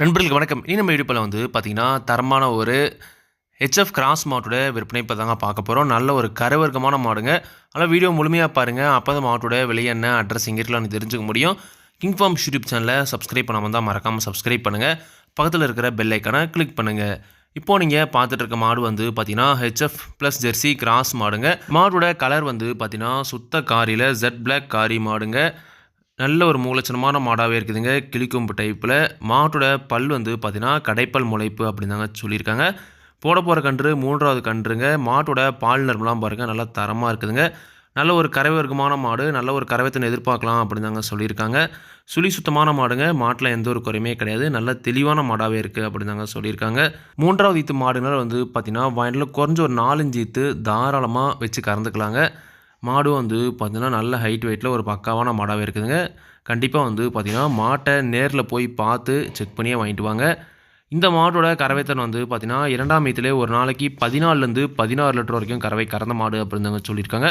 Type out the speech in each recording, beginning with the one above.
நண்பர்களுக்கு வணக்கம். இனி நம்ம இடுப்பில் வந்து பார்த்திங்கன்னா தரமான ஒரு ஹெச்எஃப் கிராஸ் மாட்டோட விற்பனை இப்போ தாங்க பார்க்க போகிறோம் நல்ல ஒரு கருவர்க்கமான மாடுங்க. அதனால் வீடியோ முழுமையாக பாருங்கள் அப்போ தான் மாட்டோட விலை என்ன அட்ரஸ் எங்கே தெரிஞ்சுக்க முடியும். கிங் ஃபார்ம் யூடியூப் சேனலை சப்ஸ்கிரைப் பண்ணாமல் தான் மறக்காமல் சப்ஸ்கிரைப் பண்ணுங்கள் பக்கத்தில் இருக்கிற பெல் ஐக்கானை கிளிக் பண்ணுங்கள் இப்போ நீங்கள் பார்த்துட்டு இருக்க மாடு வந்து பார்த்தீங்கன்னா ஹெச்எஃப் ப்ளஸ் ஜெர்சி கிராஸ் மாடுங்க. மாடோட கலர் வந்து பார்த்தீங்கன்னா சுத்த காரியில் ஜெட் பிளாக் காரி மாடுங்க. நல்ல ஒரு மூலச்சனமான மாடாகவே இருக்குதுங்க. கிளிக்கொம்பு டைப்பில் மாட்டோட பல் வந்து பார்த்திங்கன்னா கடைப்பல் முளைப்பு அப்படின்னு தாங்க சொல்லியிருக்காங்க. போட போகிற கன்று மூன்றாவது கன்றுங்க. மாட்டோட பால் நரம்புலாம் பாருங்கள் நல்லா தரமாக இருக்குதுங்க. நல்ல ஒரு கறவை வர்க்கமான மாடு நல்ல ஒரு கறவைத்தனை எதிர்பார்க்கலாம் அப்படின்னு தாங்க சொல்லியிருக்காங்க. சுழி சுத்தமான மாடுங்க. மாட்டில் எந்த ஒரு குறையுமே கிடையாது. நல்ல தெளிவான மாடாகவே இருக்குது அப்படின்னு தாங்க சொல்லியிருக்காங்க. மூன்றாவது ஈத்து மாடுனால் வந்து பார்த்திங்கன்னா வயலில் குறைஞ்ச ஒரு நாலஞ்சு ஈத்து தாராளமாக வச்சு கறந்துக்கலாங்க. மாடும் வந்து பார்த்திங்கன்னா நல்ல ஹைட் வெயிட்டில் ஒரு பக்காவான மாடாகவே இருக்குதுங்க. கண்டிப்பாக வந்து பார்த்திங்கன்னா மாட்டை நேரில் போய் பார்த்து செக் பண்ணியே வாங்கிட்டு வாங்க. இந்த மாட்டோட கறவைத்தன் வந்து பார்த்திங்கன்னா இரண்டாம் ஈத்திலே ஒரு நாளைக்கு பதினாலுலேருந்து பதினாறு லிட்டர் வரைக்கும் கறவை கறந்த மாடு அப்படின்னு சொல்லியிருக்காங்க.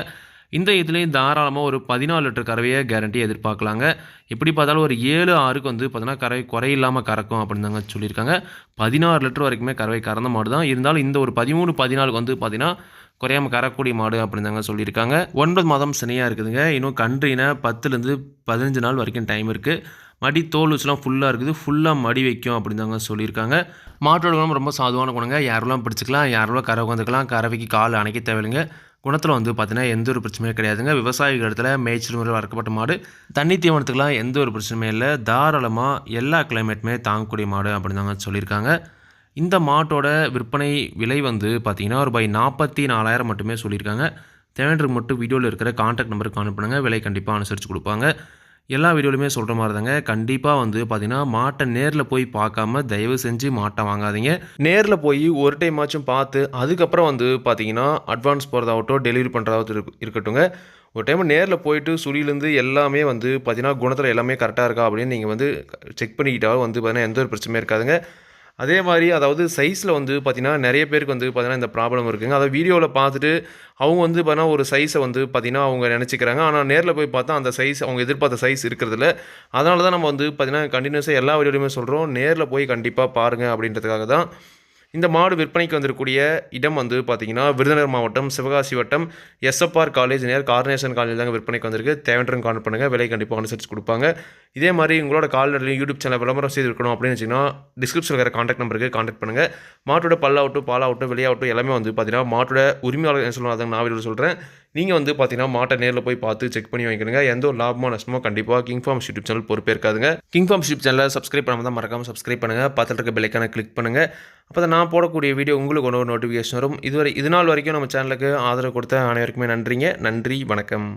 இந்த இதுலேயும் தாராளமாக ஒரு பதினாலு லிட்டர் கறவையை கேரண்டி எதிர்பார்க்கலாங்க. எப்படி பார்த்தாலும் ஒரு ஏழு ஆறுக்கு வந்து பார்த்தீங்கன்னா கறவை குறையில்லாமல் கறக்கும் அப்படின்னு தாங்க சொல்லியிருக்காங்க. பதினாறு லிட்டர் வரைக்குமே கறவை கறந்த மாடு தான். இருந்தாலும் இந்த ஒரு பதிமூணு பதினாலுக்கு வந்து பார்த்திங்கன்னா குறையாமல் கறக்கூடிய மாடு அப்படின்னு தாங்க சொல்லியிருக்காங்க. ஒன்பது மாதம் சினையாக இருக்குதுங்க. இன்னும் கன்றின பத்துலேருந்து பதினஞ்சு நாள் வரைக்கும் டைம் இருக்குது மடி தோல் வச்சுலாம் ஃபுல்லாக இருக்குது. ஃபுல்லாக மடி வைக்கும் அப்படின்னு தாங்க சொல்லியிருக்காங்க. மாட்டோட குணம் ரொம்ப சாதுவான குணங்க. யாரெல்லாம் பிடிச்சிக்கலாம் யாரெல்லாம் கரை உட்காந்துக்கலாம் கறவைக்கு கால் அணைக்க தேவையில்லைங்க. குணத்தில் வந்து பார்த்தீங்கன்னா எந்த ஒரு பிரச்சனையும் கிடையாதுங்க. விவசாயிகள் இடத்துல மேய்ச்சல் முறை வளர்க்கப்பட்ட மாடு தண்ணி தீவனத்துக்கெலாம் எந்த ஒரு பிரச்சனையும் இல்லை. தாராளமாக எல்லா கிளைமேட்டுமே தாங்கக்கூடிய மாடு அப்படின்னு தாங்க சொல்லியிருக்காங்க. இந்த மாட்டோட விற்பனை விலை வந்து பார்த்திங்கன்னா ரூபாய் நாற்பத்தி நாலாயிரம் மட்டுமே சொல்லியிருக்காங்க. தேவையானதுக்கு மட்டும் வீடியோவில் இருக்கிற கான்டாக்ட் நம்பருக்கு அனுப்புனாங்க விலை கண்டிப்பாக அனுசரித்து கொடுப்பாங்க. எல்லா வீடியோலையுமே சொல்கிற மாதிரி தாங்க கண்டிப்பாக வந்து பார்த்தீங்கன்னா மாட்டை நேரில் போய் பார்க்காம தயவு செஞ்சு மாட்டை வாங்காதீங்க. நேரில் போய் ஒரு டைம் ஆச்சும் பார்த்து அதுக்கப்புறம் வந்து பார்த்தீங்கன்னா அட்வான்ஸ் போகிறதாகட்டும் டெலிவரி பண்ணுறதாகட்டும் இருக்கட்டுங்க ஒரு டைம் நேரில் போயிட்டு சுழிலேருந்து எல்லாமே வந்து பார்த்தீங்கன்னா குணத்தில் எல்லாமே கரெக்டாக இருக்கா அப்படின்னு நீங்கள் வந்து செக் பண்ணிக்கிட்டாலும் வந்து பார்த்தீங்கன்னா எந்த ஒரு பிரச்சனையும் இருக்காதுங்க. அதே மாதிரி அதாவது சைஸில் வந்து பார்த்திங்கன்னா நிறைய பேருக்கு வந்து பார்த்திங்கன்னா இந்த ப்ராப்ளம் இருக்குங்க. அதை வீடியோவில் பார்த்துட்டு அவங்க வந்து பார்த்திங்கன்னா ஒரு சைஸை வந்து பார்த்திங்கன்னா அவங்க நினச்சிக்கிறாங்க. ஆனால் நேரில் போய் பார்த்தா அந்த சைஸ் அவங்க எதிர்பார்த்த சைஸ் இருக்கிறதில்ல. அதனால தான் நம்ம வந்து பார்த்திங்கன்னா கண்டினியூஸாக எல்லா வீடியோலையுமே சொல்கிறோம் நேரில் போய் கண்டிப்பாக பாருங்கள் அப்படின்றதுக்காக தான் இந்த மாடு விற்பனைக்கு வந்திருக்கக்கூடிய இடம் வந்து பார்த்தீங்கன்னா விருதுநகர் மாவட்டம் சிவகாசி வட்டம் SFR college near carnation college தாங்க விற்பனைக்கு வந்திருக்கு. தேவையான கான்டெக்ட் பண்ணுங்கள் விலை கண்டிப்பாக அனுசரித்து கொடுப்பாங்க. இதே மாதிரி உங்களோட கால்நடையிலையும் யூடியூப் சேனல் விளம்பரம் செய்து இருக்கணும் அப்படின்னு வச்சிங்கன்னா டிஸ்கிரிப்ஷனில் இருக்கிற காண்டாக்ட் நம்பருக்கு காண்டாக்ட் பண்ணுங்கள் மாட்டோட பல்லாகட்டும் பாலாகட்டும் வெளியாகட்டும் எல்லாமே வந்து பார்த்திங்கன்னா மாட்டோட உரிமையாளர் என்ன சொல்லுவாங்க நான் வீடியோ சொல்கிறேன் நீங்கள் வந்து பார்த்தீங்கன்னா மாட்டை நேரில் போய் பார்த்து செக் பண்ணி வாங்கிக்கிறங்க எந்த ஒரு லாபமோ நஷ்டமோ கண்டிப்பாக கிங் ஃபார்ம் யூடியூப் சேனல் பொறுப்பே இருக்காதுங்க. கிங் ஃபார்ம் யூடியூப் சேனலை சப்ஸ்கிரைப் பண்ணாமல் தான் மறக்காமல் சப்ஸ்கிரைப் பண்ணுங்கள் பார்த்துட்டு இருக்க பெல்லைக்கான கிளிக் பண்ணுங்கள் அப்போ தான் நான் போடக்கூடிய வீடியோ உங்களுக்கு ஒன்று ஒரு நோட்டிஃபிகேஷன் வரும். இதுவரை இது நாள் வரைக்கும் நம்ம சேனலுக்கு ஆதரவு கொடுத்த அனைவருக்குமே நன்றிங்க. நன்றி வணக்கம்.